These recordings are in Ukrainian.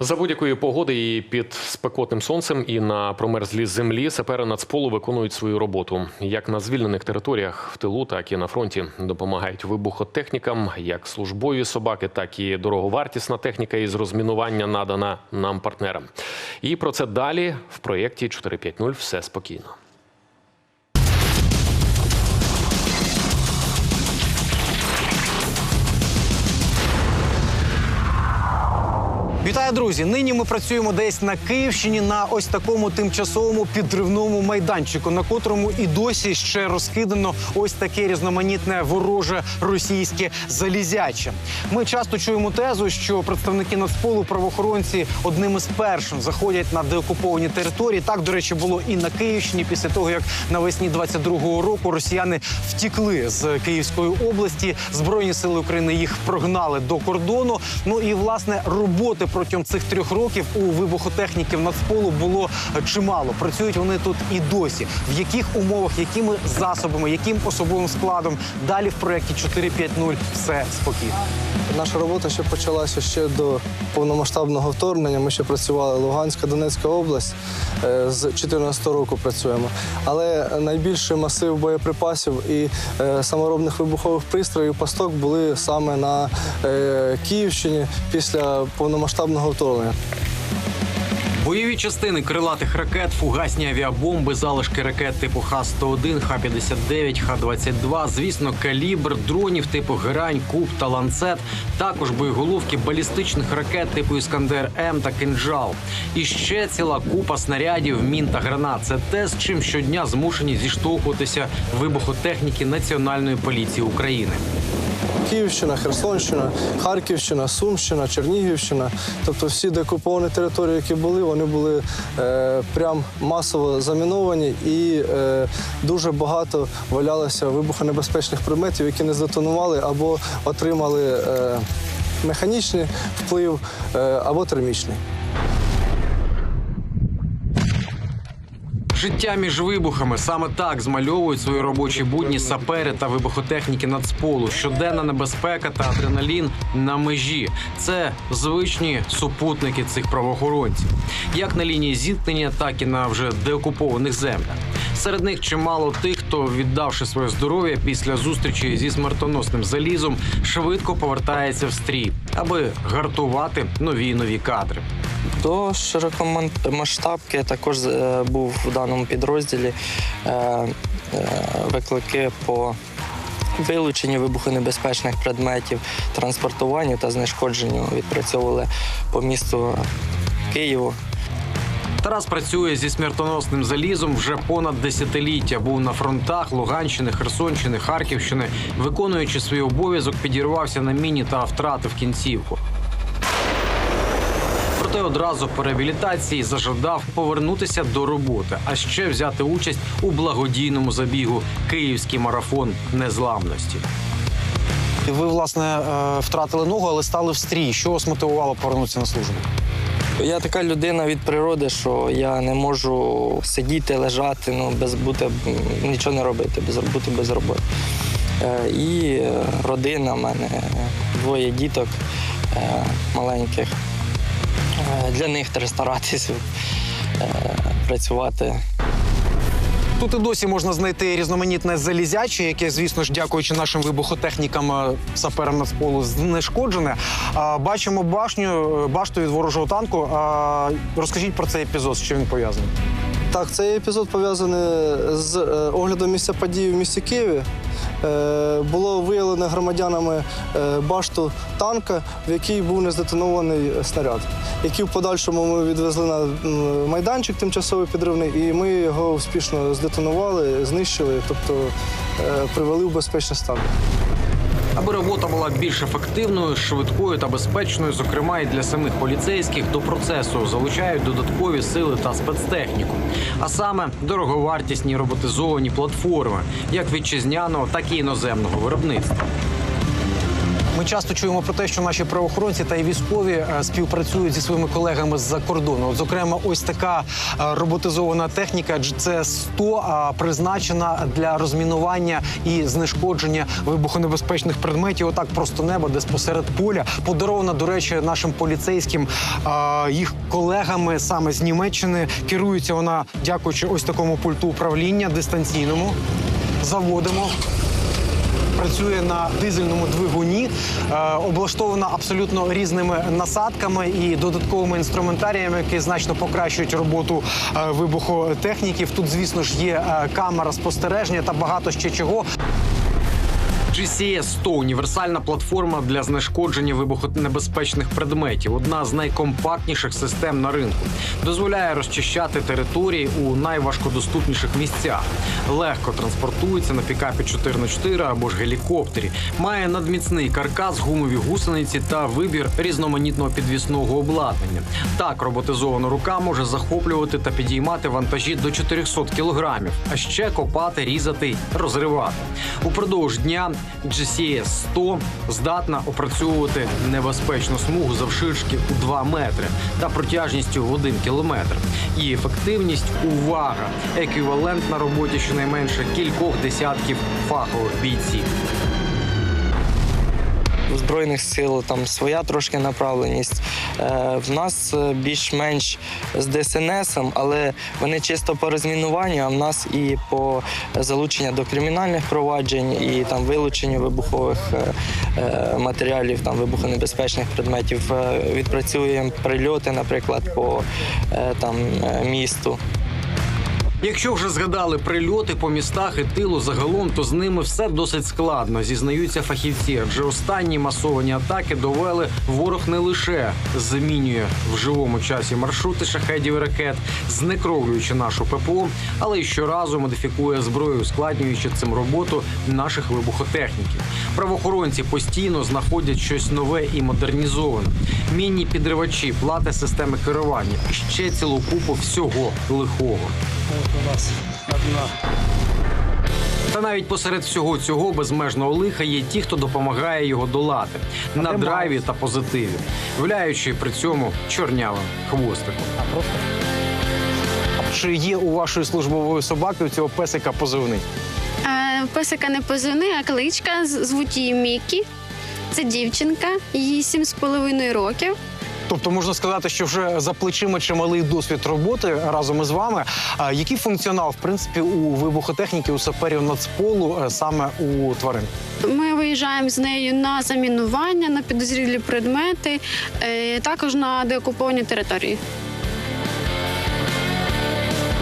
За будь-якої погоди і під спекотним сонцем, і на промерзлі землі сапери Нацполу виконують свою роботу. Як на звільнених територіях в тилу, так і на фронті допомагають вибухотехнікам, як службові собаки, так і дороговартісна техніка із розмінування надана нам партнерам. І про це далі в проєкті 450 все спокійно. Вітаю, друзі! Нині ми працюємо десь на Київщині на ось такому тимчасовому підривному майданчику, на котрому і досі ще розкидано ось таке різноманітне вороже російське залізяче. Ми часто чуємо тезу, що представники Нацполу правоохоронці одним із перших заходять на деокуповані території. Так, до речі, було і на Київщині після того, як навесні 22-го року росіяни втікли з Київської області. Збройні сили України їх прогнали до кордону. Ну і власне роботи протягом цих трьох років у вибухотехніків Нацполу було чимало. Працюють вони тут і досі. В яких умовах, якими засобами, яким особовим складом далі в проєкті 4.5.0 все спокійно. Наша робота ще почалася ще до повномасштабного вторгнення. Ми ще працювали Луганська, Донецька область. Е, З 2014 року працюємо. Але найбільший масив боєприпасів і е, саморобних вибухових пристроїв пасток були саме на е, Київщині після повномасштабного вторгнення. Бойові частини крилатих ракет, фугасні авіабомби, залишки ракет типу Х-101, Х-59, Х-22, звісно, калібр, дронів типу Герань, Куб та Ланцет, також боєголовки балістичних ракет типу Іскандер М та Кинжал. І ще ціла купа снарядів, мін та гранат. Це те, з чим щодня змушені зіштовхуватися вибухотехніки Національної поліції України. Київщина, Херсонщина, Харківщина, Сумщина, Чернігівщина. Тобто всі декуповані території, які були, вони були е, прям масово заміновані і е, дуже багато валялося вибухонебезпечних предметів, які не здетонували або отримали е, механічний вплив, е, або термічний. Життя між вибухами саме так змальовують свої робочі будні сапери та вибухотехніки нацполу. Щоденна небезпека та адреналін на межі. Це звичні супутники цих правоохоронців, як на лінії зіткнення, так і на вже деокупованих землях. Серед них чимало тих, хто, віддавши своє здоров'я після зустрічі зі смертоносним залізом, швидко повертається в стрій, аби гартувати нові нові кадри. До широкомасштабки також е, був в даному підрозділі е, е, виклики по вилученню вибухонебезпечних предметів, транспортуванню та знешкодженню. Відпрацьовували по місту Києву. Тарас працює зі смертоносним залізом вже понад десятиліття. Був на фронтах Луганщини, Херсонщини, Харківщини. Виконуючи свій обов'язок, підірвався на міні та втратив кінцівку. Проте одразу по реабілітації зажадав повернутися до роботи, а ще взяти участь у благодійному забігу Київський марафон незламності. Ви власне втратили ногу, але стали в стрій. Що вас мотивувало повернутися на службу? Я така людина від природи, що я не можу сидіти, лежати, ну без бути нічого не робити, без бути без роботи. Е, І е, родина в мене, двоє діток е, маленьких. Для них треба старатися працювати Тут і досі можна знайти різноманітне залізяче, яке, звісно ж, дякуючи нашим вибухотехнікам, е, саперам Нацполу, знешкоджене. Бачимо башню, е, башту від ворожого танку. Розкажіть про цей епізод, з чим він пов'язаний. Так, цей епізод пов'язаний з е, оглядом місця події в місті Києві. Е, Було виявлено громадянами е, башту танка, в якій був нездетонований снаряд, який в подальшому ми відвезли на майданчик тимчасовий підривний, і ми його успішно здетонували, знищили, тобто е, привели в безпечний стан. Аби робота була більш ефективною, швидкою та безпечною, зокрема і для самих поліцейських, до процесу залучають додаткові сили та спецтехніку, а саме дороговартісні роботизовані платформи, як вітчизняного, так і іноземного виробництва. Часто чуємо про те, що наші правоохоронці та і військові е, співпрацюють зі своїми колегами з-за кордону. От, зокрема, ось така е, роботизована техніка це 100 призначена для розмінування і знешкодження вибухонебезпечних предметів. Отак просто неба, десь посеред поля. Подарована, до речі, нашим поліцейським їх колегами саме з Німеччини. Керується вона, дякуючи ось такому пульту управління дистанційному. Заводимо працює на дизельному двигуні, е, облаштована абсолютно різними насадками і додатковими інструментаріями, які значно покращують роботу е, вибухотехніків. Тут, звісно ж, є е, камера спостереження та багато ще чого. GCS-100 – універсальна платформа для знешкодження вибухонебезпечних предметів. Одна з найкомпактніших систем на ринку. Дозволяє розчищати території у найважкодоступніших місцях. Легко транспортується на пікапі 4х4 або ж гелікоптері. Має надміцний каркас, гумові гусениці та вибір різноманітного підвісного обладнання. Так роботизована рука може захоплювати та підіймати вантажі до 400 кілограмів, а ще копати, різати, розривати. Упродовж дня GCS 100 здатна опрацьовувати небезпечну смугу завширшки у 2 метри та протяжністю в 1 кілометр. Її ефективність увага еквівалентна роботі щонайменше кількох десятків фахових бійців. Збройних сил там своя трошки направленість. Е, в нас е, більш-менш з ДСНС, але вони чисто по розмінуванню, а в нас і по залученню до кримінальних проваджень, і там вилученню вибухових е, е, матеріалів, там вибухонебезпечних предметів. Е, Відпрацюємо прильоти, наприклад, по е, там місту. Якщо вже згадали прильоти по містах і тилу загалом, то з ними все досить складно, зізнаються фахівці. Адже останні масовані атаки довели ворог не лише змінює в живому часі маршрути шахедів і ракет, знекровлюючи нашу ППО, але й щоразу модифікує зброю, ускладнюючи цим роботу наших вибухотехніків. Правоохоронці постійно знаходять щось нове і модернізоване. Мінні підривачі, плати системи керування і ще цілу купу всього лихого. Та навіть посеред всього цього безмежного лиха є ті, хто допомагає його долати на драйві та позитиві, вляючи при цьому чорнявим хвостиком. Чи є у вашої службової собаки у цього песика позивний? Е, Песика не позивний, а кличка. Звуть її Мікі. Це дівчинка, їй сім з половиною років. Тобто можна сказати, що вже за плечима чималий досвід роботи разом із вами. Який функціонал, в принципі, у вибухотехніки, у саперів нацполу е, саме у тварин? Ми виїжджаємо з нею на замінування, на підозрілі предмети, е, також на деокуповані території.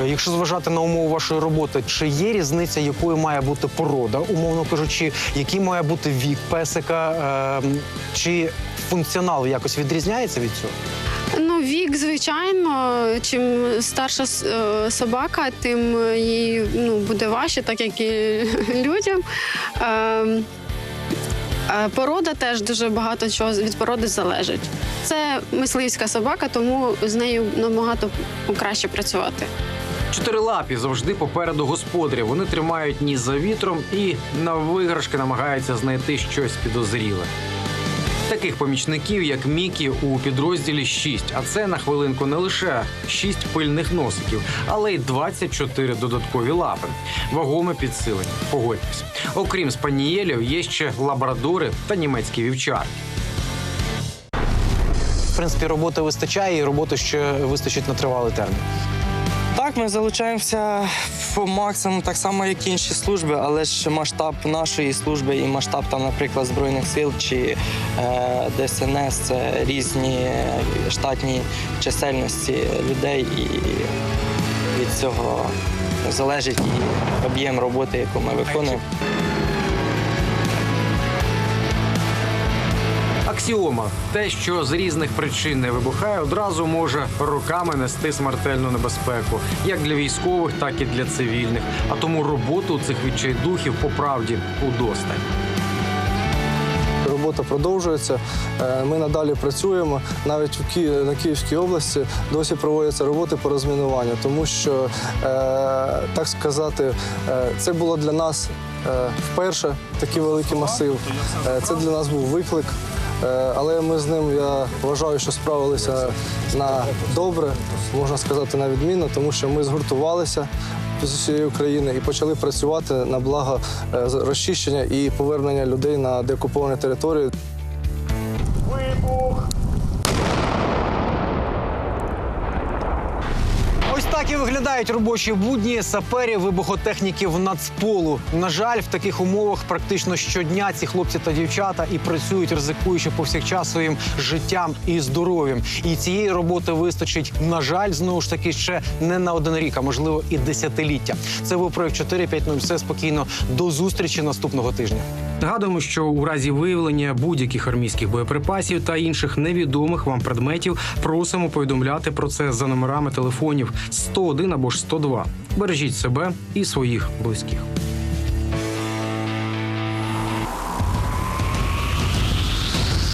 Якщо зважати на умови вашої роботи, чи є різниця, якою має бути порода, умовно кажучи, який має бути вік песика, е, чи функціонал якось відрізняється від цього? Ну, вік, звичайно, чим старша е, собака, тим їй ну, буде важче, так як і людям. Ем, е, Порода теж дуже багато чого від породи залежить. Це мисливська собака, тому з нею набагато краще працювати. Чотирилапі завжди попереду господаря. Вони тримають ніс за вітром і на виграшки намагаються знайти щось підозріле. Таких помічників, як Мікі, у підрозділі 6, а це на хвилинку не лише 6 пильних носиків, але й 24 додаткові лапи. Вагоме підсилення. Погодьтесь. Окрім спанієлів, є ще лабрадори та німецькі вівчарки. В принципі, роботи вистачає, і роботи ще вистачить на тривалий термін. Так, ми залучаємося по максимуму, так само, як і інші служби, але ж масштаб нашої служби і масштаб, там, наприклад, Збройних сил чи е, ДСНС це різні штатні чисельності людей, і від цього залежить і об'єм роботи, яку ми виконуємо. Аксіома те, що з різних причин не вибухає, одразу може роками нести смертельну небезпеку, як для військових, так і для цивільних. А тому роботу цих відчайдухів по правді удосталь. Робота продовжується. Е, Ми надалі працюємо. Навіть в Ки... на Київській області досі проводяться роботи по розмінуванню, тому що, е, так сказати, е, це було для нас вперше такий великий масив. Це для нас був виклик. Е, Але ми з ним, я вважаю, що справилися на добре, можна сказати, на відмінно, тому що ми згуртувалися з усієї України і почали працювати на благо е, розчищення і повернення людей на деокуповані території. Так і виглядають робочі будні саперів вибухотехніків Нацполу. На жаль, в таких умовах практично щодня ці хлопці та дівчата і працюють, ризикуючи повсякчас своїм життям і здоров'ям. І цієї роботи вистачить, на жаль, знову ж таки ще не на один рік, а можливо і десятиліття. Це був проект 4.5.0. Все спокійно. До зустрічі наступного тижня. Нагадуємо, що у разі виявлення будь-яких армійських боєприпасів та інших невідомих вам предметів просимо повідомляти про це за номерами телефонів 101 або ж 102. Бережіть себе і своїх близьких.